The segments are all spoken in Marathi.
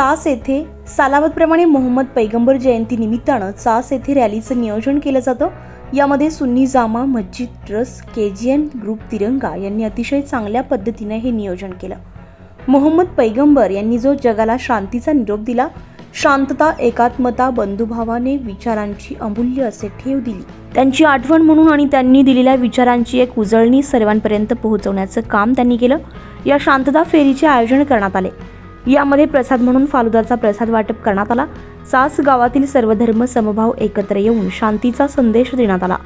चास येथे सालावतप्रमाणे मोहम्मद पैगंबर जयंती निमित्तानं चास येथे रॅलीचं नियोजन केलं जातं. यामध्ये Sunni Jama Masjid trust K G N group Tiranga यांनी अतिशय चांगल्या पद्धतीनं हे नियोजन केलं. मोहम्मद पैगंबर यांनी जो जगाला शांतीचा निरोप दिला शांतता एकात्मता बंधुभावाने विचारांची अमूल्य असे ठेव दिली. त्यांची आठवण म्हणून आणि त्यांनी दिलेल्या विचारांची एक उजळणी सर्वांपर्यंत पोहोचवण्याचं काम त्यांनी केलं. या शांतता फेरीचे आयोजन करण्यात आले. यामध्ये प्रसाद म्हणून फालुदाचा प्रसाद वाटप करण्यात आला. सास गावातील सर्व धर्म समभाव एकत्र येऊन शांतीचा संदेश देण्यात आला.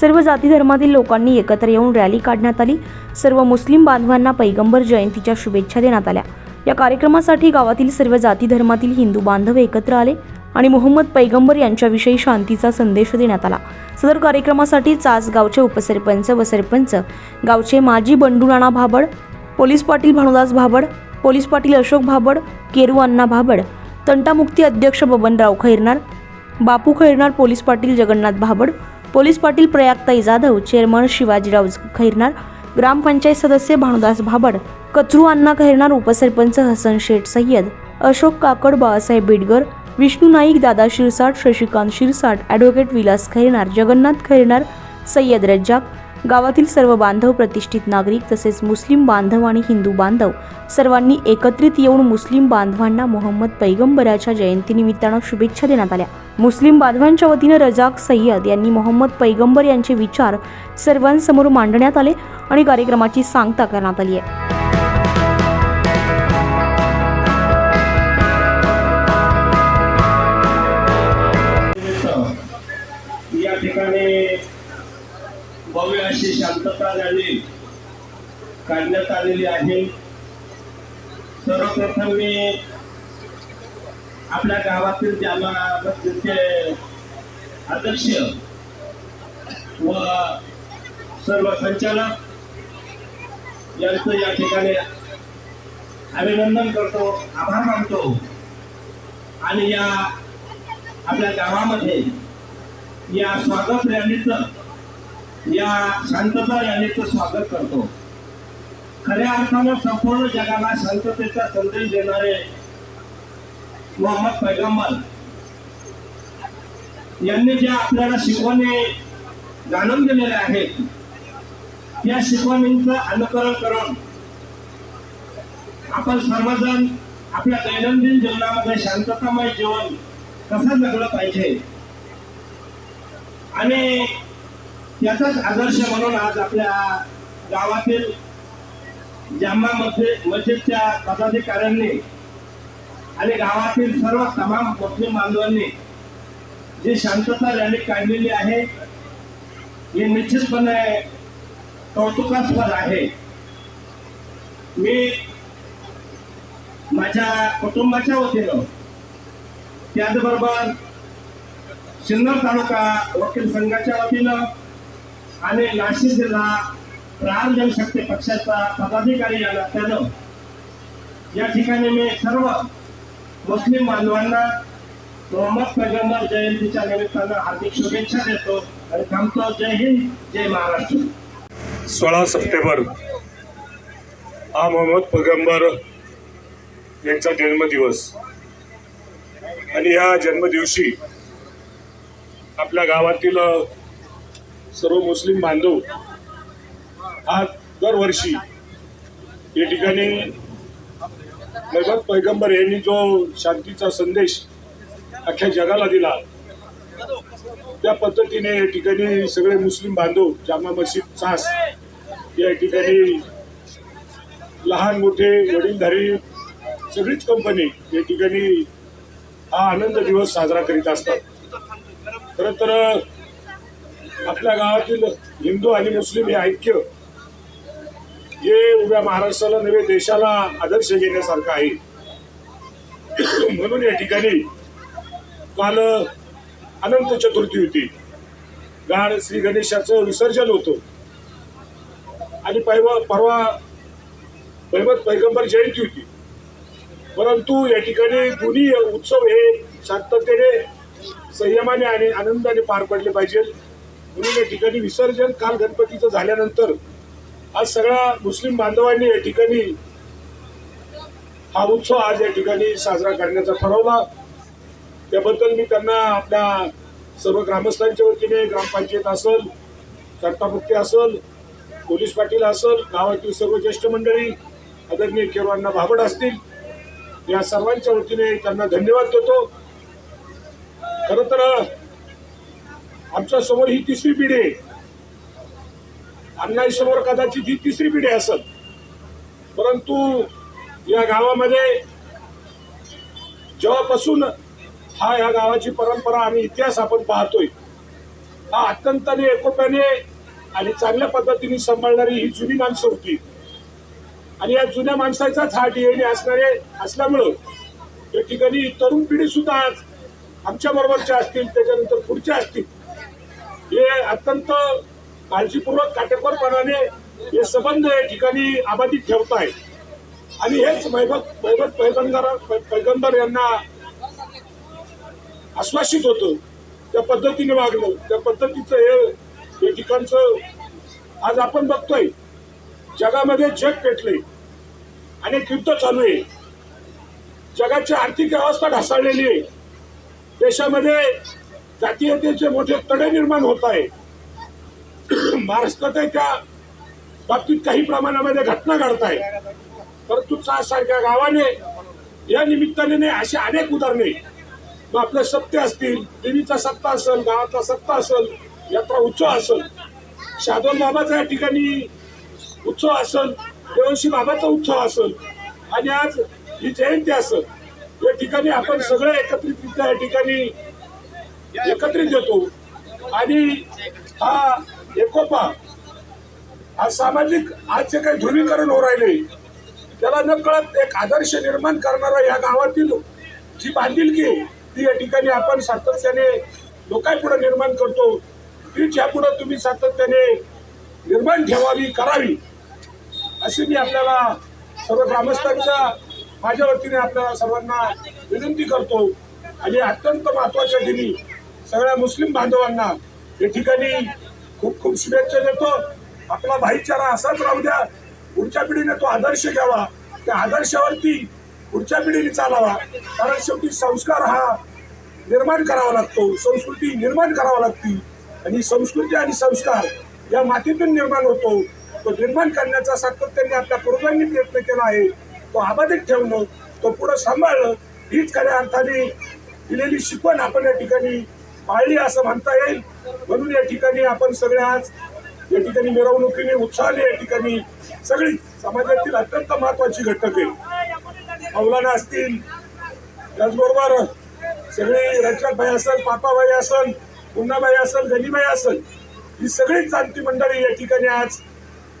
सर्व जाती धर्मातील लोकांनी एकत्र येऊन रॅली काढण्यात आली. सर्व मुस्लिम बांधवांना पैगंबर जयंतीच्या शुभेच्छा देण्यात आल्या. या कार्यक्रमासाठी गावातील सर्व जाती धर्मातील हिंदू बांधव एकत्र आले आणि मोहम्मद पैगंबर यांच्याविषयी शांतीचा संदेश देण्यात आला. सदर कार्यक्रमासाठी चास गावचे उपसरपंच व सरपंच गावचे माजी बंडू नाना भाबड पोलीस पाटील भानुदास भाबड पोलीस पाटील अशोक भाबड केरू अण्णा भाबड तंटामुक्ती अध्यक्ष Babanrao Khairnar Bapu Khairnar police Patil Jagannath Bhabad police Patil Prayagtai Jadhav chairman Shivajirao Khairnar gram panchayat सदस्य भानुदास भाबड कचरू अण्णा खैरनार उपसरपंच हसन शेठ सय्यद अशोक काकड बाळासाहेब बिडगर विष्णू नाईक दादा शिरसाट शशिकांत शिरसाट ॲडव्होकेट विलास खैरनार जगन्नाथ खैरनार सय्यद रज्जाक गावातील सर्व बांधव प्रतिष्ठित नागरिक तसेच मुस्लिम बांधव आणि हिंदू बांधव सर्वांनी एकत्रित येऊन मुस्लिम बांधवांना मोहम्मद पैगंबराच्या जयंतीनिमित्तानं शुभेच्छा देण्यात आल्या. मुस्लिम बांधवांच्या वतीनं रजाक सय्यद यांनी मोहम्मद पैगंबर यांचे विचार सर्वांसमोर मांडण्यात आले आणि कार्यक्रमाची सांगता करण्यात आली आहे. अशी शांतता रॅली काढण्यात आलेली आहे. सर्वप्रथम मी आपल्या गावातील जामा मस्जिदचे अध्यक्ष व सर्व संचालक यांचं या ठिकाणी अभिनंदन करतो आभार मानतो. आणि या आपल्या गावामध्ये या स्वागत रॅलीचं या शांतता यानेचं स्वागत करतो. खऱ्या अर्थानं संपूर्ण जगाला शांततेचा संदेश देणारे मोहम्मद पैगंबर यांनी ज्या आपल्याला शिकवणी जाणून दिलेल्या आहेत त्या शिकवणींचं अनुकरण करून आपण सर्वजण आपल्या दैनंदिन जीवनामध्ये शांततामय जीवन कसं जगलं पाहिजे आणि याचाच आदर्श म्हणून आज आपल्या गावातील जामा मस्जिद मस्जिदच्या पदाधिकाऱ्यांनी आणि गावातील सर्व तमाम मुस्लिम बांधवांनी जी शांतता रॅली काढलेली आहे ही निश्चितपणे कौतुकास्पद आहे. मी माझ्या कुटुंबाच्या वतीनं त्याचबरोबर सिन्नर तालुका वकील संघाच्या वतीनं आणि नाशिक जिल्हा प्राण जनशक्ती पक्षाचा पदाधिकारी या नात्यानं या ठिकाणी मी सर्व मुस्लिम बांधवांना मोहम्मद पैगंबर जयंतीच्या निमित्तानं हार्दिक शुभेच्छा देतो आणि थांबतो. जय हिंद जय महाराष्ट्र. सोळा सप्टेंबर. हा मोहम्मद पैगंबर यांचा जन्मदिवस. आणि या जन्मदिवशी आपल्या गावातील सर्व मुस्लिम बांधव हा दरवर्षी या ठिकाणी मोहम्मद पैगंबर यांनी जो शांतीचा संदेश अख्ख्या जगाला दिला त्या पद्धतीने या ठिकाणी सगळे मुस्लिम बांधव जामा मस्जिद सास या ठिकाणी लहान मोठे वडीलधारी सगळीच कंपनी या ठिकाणी हा आनंद दिवस साजरा करीत असतात. खरं तर आपल्या गावातील हिंदू आणि मुस्लिम हे ऐक्य. हे उभ्या महाराष्ट्राला नव्हे देशाला आदर्श घेण्यासारखं आहे. म्हणून या ठिकाणी काल अनंत चतुर्थी होती. गाड श्री गणेशाचं विसर्जन होतं. आणि पैवा परवा पैमत पैगंबर जयंती होती. परंतु या ठिकाणी दोन्ही उत्सव हे शांततेने संयमाने आणि आनंदाने पार पडले पाहिजेत. म्हणून या ठिकाणी विसर्जन काल गणपतीचं झाल्यानंतर आज सगळ्या मुस्लिम बांधवांनी या ठिकाणी हा उत्सव आज या ठिकाणी साजरा करण्याचा ठरवला. त्याबद्दल मी त्यांना आपल्या सर्व ग्रामस्थांच्या वतीने ग्रामपंचायत असेल कर्तामुक्ती असेल पोलीस पाटील असेल गावातील सर्व ज्येष्ठ मंडळी आदरणीय केरवांना भाबड असतील या सर्वांच्या वतीने त्यांना धन्यवाद देतो. खरं तर आमच्यासमोर ही तिसरी पिढी आहे. अण्णाई समोर कदाचित ही तिसरी पिढी असेल. परंतु या गावामध्ये जेव्हापासून हा या गावाची परंपरा आणि इतिहास आपण पाहतोय हा अत्यंतने एकोप्याने आणि चांगल्या पद्धतीने सांभाळणारी ही जुनी माणसं होती. आणि या जुन्या माणसाचाच हा डीएनए असणारे असल्यामुळं या ठिकाणी तरुण पिढी सुद्धा आज आमच्या बरोबरच्या असतील त्याच्यानंतर पुढच्या असतील. हे अत्यंत काळजीपूर्वक काटेकोरपणाने हे संबंध या ठिकाणी अबाधित ठेवताय आणि हेच मैबत मैबत पैगंबर पैगंबर यांना आश्वासित होतं. त्या पद्धतीने वागलं त्या पद्धतीचं हे हे ठिकाणचं आज आपण बघतोय. जगामध्ये जग पेटले अनेक युद्ध चालू आहे. जगाची आर्थिक व्यवस्था ढासळलेली आहे. देशामध्ये जातीयतेचे मोठे तडे निर्माण होत आहे. महाराष्ट्रात त्या बाबतीत काही प्रमाणामध्ये घटना घडत आहे परंतु सारख्या गावाने या निमित्ताने नाही अशी अनेक उदाहरणे. मग आपले सत्य असतील देवीचा सत्ता असेल गावातला सत्ता असेल यात्रा उत्सव असेल शादोल बाबाचा या ठिकाणी उत्सव असेल देवशी बाबाचा उत्सव असेल आणि आज ही जयंती असेल या ठिकाणी आपण सगळे एकत्रितरित्या या ठिकाणी एकत्रित येतो आणि हा एकोपा हा सामाजिक आज जे काही ध्रुवीकरण होऊ राहिले त्याला न कळत एक आदर्श निर्माण करणारा या गावातील जी बांधिलकी ती या ठिकाणी आपण सातत्याने लोकांपुढे निर्माण करतो. तीच यापुढे तुम्ही सातत्याने निर्माण ठेवावी करावी अशी मी आपल्याला सर्व ग्रामस्थांच्या माझ्या वतीने आपल्याला सर्वांना विनंती करतो. आणि अत्यंत महत्त्वाच्या दिनी सगळ्या मुस्लिम बांधवांना या ठिकाणी खूप खूप शुभेच्छा देतो. आपला भाईचारा असाच राहू द्या. पुढच्या पिढीने तो आदर्श घ्यावा. त्या आदर्शावरती पुढच्या पिढीने चालावा. कारण शेवटी संस्कार हा निर्माण करावा लागतो. संस्कृती निर्माण करावा लागती. आणि संस्कृती आणि संस्कार या मातीतून निर्माण होतो. तो निर्माण करण्याचा सातत्याने आपल्या पूर्वांनी प्रयत्न केला आहे. तो अबाधित ठेवणं तो पुढं सांभाळणं हीच खऱ्या अर्थाने दिलेली शिकवण आपण या ठिकाणी पाळली असं म्हणता येईल. म्हणून या ठिकाणी आपण सगळे आज या ठिकाणी मिरवणुकीने उत्साहाने या ठिकाणी सगळी समाजातील अत्यंत महत्वाची घटक आहे मौलाना असतील त्याचबरोबर सगळी रक्षकबाई असेल पापाबाई असेल पुन्हाबाई असेल गणीबाई असेल ही सगळी जाणती मंडळी या ठिकाणी आज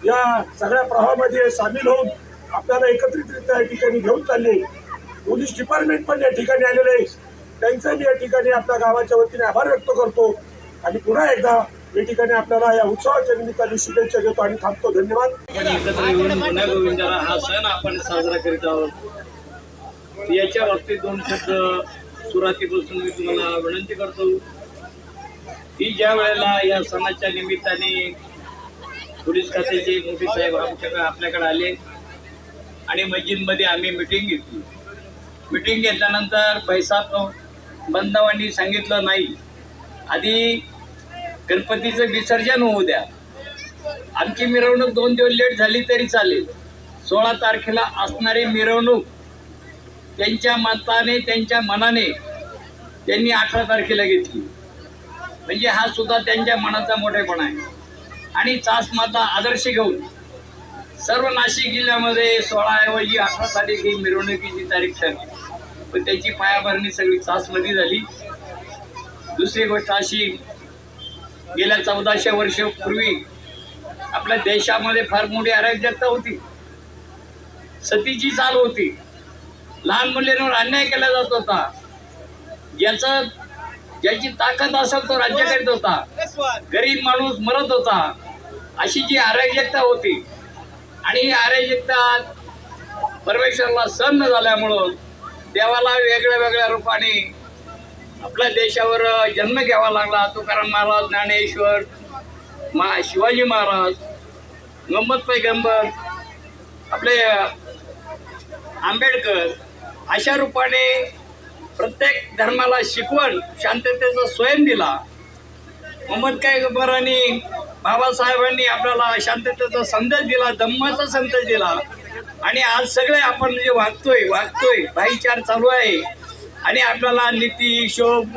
या सगळ्या प्रवाहामध्ये सामील होऊन आपल्याला एकत्रितरित्या या ठिकाणी घेऊन चालले. पोलीस डिपार्टमेंट पण या ठिकाणी आलेले आहे. त्यांचं मी या ठिकाणी आपल्या गावाच्या वतीने आभार व्यक्त करतो. आणि पुन्हा एकदा या ठिकाणी आपल्याला या उत्सवाच्या निमित्ताने शुभेच्छा देतो आणि थांबतो. धन्यवाद. हा सण आपण साजरा करीत आहोत. याच्या बाबतीत दोन शब्द सुरुवातीपासून मी तुम्हाला विनंती करतो. की ज्या वेळेला या सणाच्या निमित्ताने पोलीस खात्याचे मोठी साहेब आमच्याकडे आपल्याकडे आले आणि मस्जिदमध्ये आम्ही मिटिंग घेतली. मिटिंग घेतल्यानंतर पैसा बंधवांनी सांगितलं नाही. आधी गणपतीचं विसर्जन होऊ द्या. आमची मिरवणूक दोन दिवस लेट झाली तरी चालेल. सोळा तारखेला असणारी मिरवणूक त्यांच्या मताने त्यांच्या मनाने त्यांनी अठरा तारखेला घेतली. म्हणजे हा सुद्धा त्यांच्या मनाचा मोठेपणा आहे. आणि चास माता आदर्श घेऊन सर्व नाशिक जिल्ह्यामध्ये सोळा ऐवजी अठरा तारीख ही मिरवणुकीची तारीख ठरली. पण त्याची पायाभरणी सगळी सासमधी झाली. दुसरी गोष्ट अशी गेल्या चौदाशे वर्षपूर्वी आपल्या देशामध्ये फार मोठी अराजकता होती. सतीची चाल होती. लहान मुलींवर अन्याय केला जात होता. ज्याचा ज्याची ताकद असेल तो राज्य करीत होता. गरीब माणूस मरत होता. अशी जी अराजकता होती. आणि ही अराजकता परमेश्वरला सहन झाल्यामुळं देवाला वेगळ्या वेगळ्या रूपाने आपल्या देशावर जन्म घ्यावा लागला. तुकाराम महाराज ज्ञानेश्वर मा शिवाजी महाराज मोहम्मद पैगंबर आपले आंबेडकर अशा रूपाने प्रत्येक धर्माला शिकवण शांततेचा स्वयं दिला. मोहम्मद कैगंबरांनी बाबासाहेबांनी आपल्याला शांततेचा संदेश दिला धम्माचा संदेश दिला. आणि आज सगळे आपण जे वागतोय वागतोय. भाईचार चालू आहे. आणि आपल्याला नीती शोभ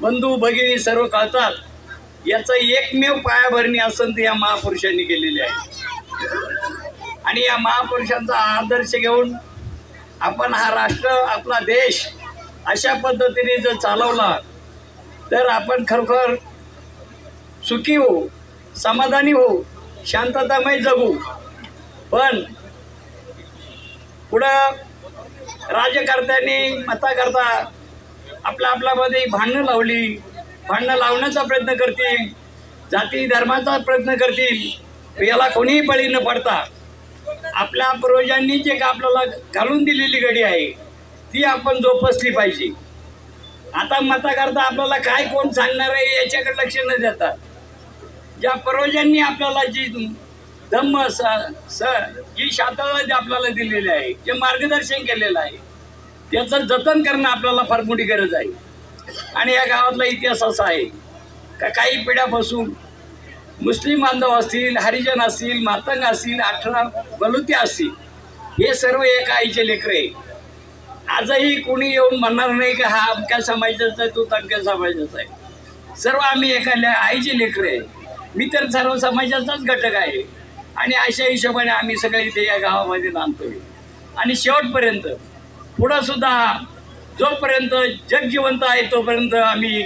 बंधू भगिनी सर्व कळतात. याचं एकमेव पायाभरणी असं ते या महापुरुषांनी केलेली आहे. आणि या महापुरुषांचा आदर्श घेऊन आपण हा राष्ट्र आपला देश अशा पद्धतीने जर चालवला तर आपण खरोखर सुखी हो समाधानी हो शांततामय जगू. पण पुढं राजकर्त्यांनी मताकरता आपल्या आपल्यामध्ये भांडणं लावली. भांडणं लावण्याचा प्रयत्न करतील. जाती धर्माचा प्रयत्न करतील. याला कोणीही बळी न पडता आपल्या पूर्वजांनी जे का आपल्याला घालून दिलेली गडी आहे ती आपण जोपासली पाहिजे. आता मताकरता आपल्याला काय कोण सांगणार आहे याच्याकडे लक्ष न देता ज्या पूर्वजांनी आपल्याला जी धम्म स स जी शास्त्राला जे आपल्याला दिलेली आहे जे मार्गदर्शन केलेलं आहे त्याचं जतन करणं आपल्याला फार मोठी गरज आहे. आणि या गावातला इतिहास असा आहे का काही पिढ्यापासून मुस्लिम बांधव असतील हरिजन असतील मातंग असतील अठरा बलुते असतील हे सर्व एका आईचे लेकरं आहे आजही कोणी येऊन म्हणणार नाही की हा अमक्या समाजाचा आहे तो तमक्या समाजाचा आहे. सर्व आम्ही एखाद्या आईचे लेकरं आहे मी तर सर्व समाजाचाच घटक आहे. आणि अशा हिशोबाने आम्ही सगळे इथे या गावामध्ये नांदतोय आणि शेवटपर्यंत पुढं सुद्धा जोपर्यंत जग जिवंत आहे तोपर्यंत आम्ही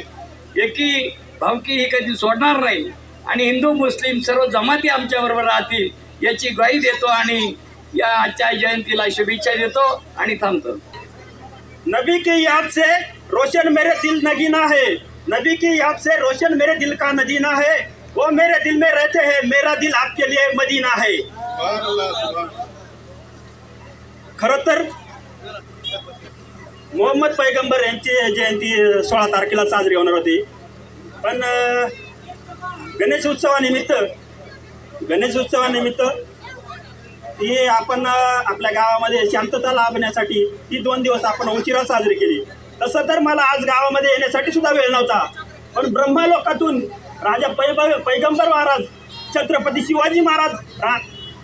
एकी भावकी ही कधी सोडणार नाही. आणि हिंदू मुस्लिम सर्व जमाती आमच्याबरोबर राहतील याची ग्वाही देतो आणि या आजच्या जयंतीला शुभेच्छा देतो आणि थांबतो. नबी की याद से रोशन मेरे दिल नगीना है। नबी की याद से रोशन मेरे दिल का नदीना है। वो मेरे दिल में रहते हैं मेरा दिल आपके लिए मदीना है। खर तर मोहम्मद पैगंबर यांची जयंती सोळा तारखेला साजरी होणार होती. पण गणेश उत्सवानिमित्त गणेश उत्सवानिमित्त ती आपण आपल्या गावामध्ये शांतता लाभण्यासाठी ती दोन दिवस आपण उशिरा साजरी केली. तसं तर मला आज गावामध्ये येण्यासाठी सुद्धा वेळ नव्हता. पण ब्रह्मलोकातून राजा पैब पैगंबर महाराज छत्रपती शिवाजी महाराज रा-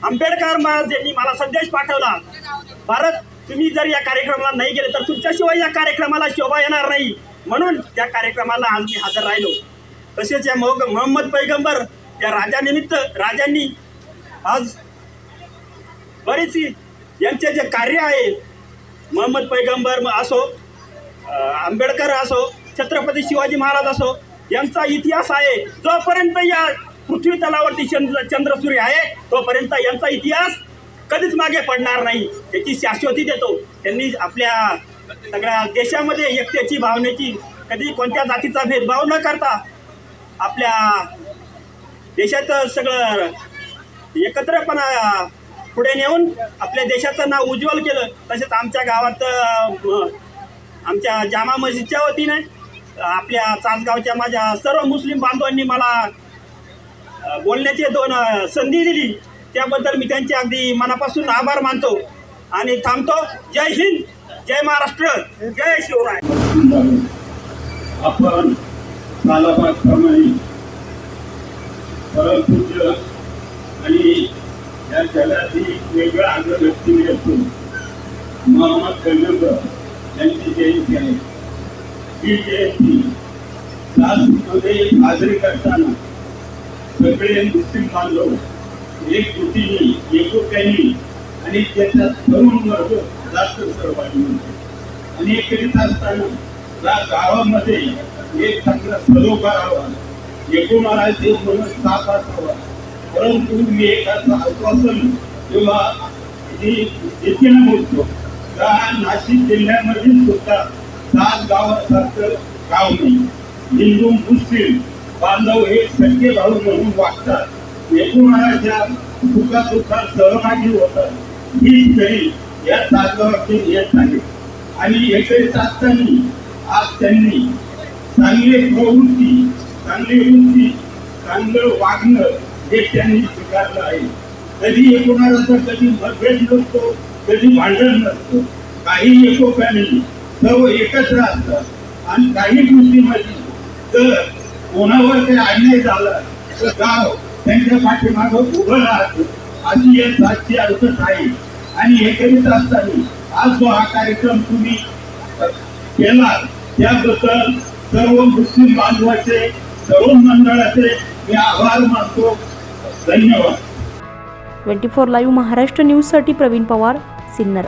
आंबेडकर महाराज यांनी मला संदेश पाठवला. भारत तुम्ही जर या कार्यक्रमाला नाही गेले तर तुमच्याशिवाय या कार्यक्रमाला शोभा येणार नाही. म्हणून त्या कार्यक्रमाला आज मी हजर राहिलो. तसेच या मोह मोहम्मद पैगंबर या राजानिमित्त राजांनी आज बरीच यांचे जे कार्य आहे मोहम्मद पैगंबर असो आंबेडकर असो छत्रपती शिवाजी महाराज असो यांचा इतिहास आहे. जोपर्यंत या पृथ्वी तलावरती चंद्र चंद्रसूर्य आहे तोपर्यंत यांचा इतिहास कधीच मागे पडणार नाही. याची शाश्वती देतो. त्यांनी आपल्या सगळ्या देशामध्ये एकतेची भावनेची कधी कोणत्या जातीचा भेदभाव न करता आपल्या देशाचं सगळं एकत्रपणा पुढे नेऊन आपल्या देशाचं नाव उज्ज्वल केलं. तसेच आमच्या गावात आमच्या जामा मस्जिदच्या वतीने आपल्या चासगावच्या माझ्या सर्व मुस्लिम बांधवांनी मला बोलण्याची दोन संधी दिली. त्याबद्दल मी त्यांचे अगदी मनापासून आभार मानतो आणि थांबतो. जय हिंद जय महाराष्ट्र जय शिवराय. आपण कालापाप्रमाणे परमपूज्य आणि या जगातील वेगळा आग्रह व्यक्ती असून मोहम्मद पैगंबर यांची जयंती आहे. ही जयंती मध्ये साजरी करताना सगळे मुस्लिम बांधव एक कृतीने एकोप्याने आणि त्याचा तरुण वर्ग जास्त सहभागी होतो. आणि हे करीत असताना या गावामध्ये एक चांगला सरोकार हवा एकूणाला देव म्हणून साथ असावा परंतु मी एक असं आश्वासन जेव्हा येथे बोलतो का नाशिक जिल्ह्यामध्ये सुद्धा सात गावासारखं गाव नाही. हिंदू मुस्लिम बांधव हे सगळे भाऊ म्हणून वागतात. एकूणाच्या सुखादुःखात सहभागी होतात. ही तरी या सातगावाची येत आहे आणि हे असताना आज त्यांनी चांगली प्रवृत्ती चांगली वृत्ती चांगलं वागणं हे त्यांनी स्वीकारलं आहे. कधी कोणाला कधी मतभेद नसतो कधी भांडण नसतो. काही एको फॅमिली हो, सर्व एकत्र असतात आणि काही गोष्टीमध्ये तर कोणावर ते अन्याय झाला तर गाव त्यांच्या पाठीमाग उभं राहतं. अशी एक सातशे अडचण आहे. आणि हे करीत असताना आज जो हा कार्यक्रम तुम्ही केला त्याबद्दल सर्व मुस्लिम बांधवाचे सर्व मंडळाचे मी आभार मानतो. धन्यवाद. ट्वेंटी फोर लाईव्ह महाराष्ट्र न्यूजसाठी प्रवीण पवार सिन्नर.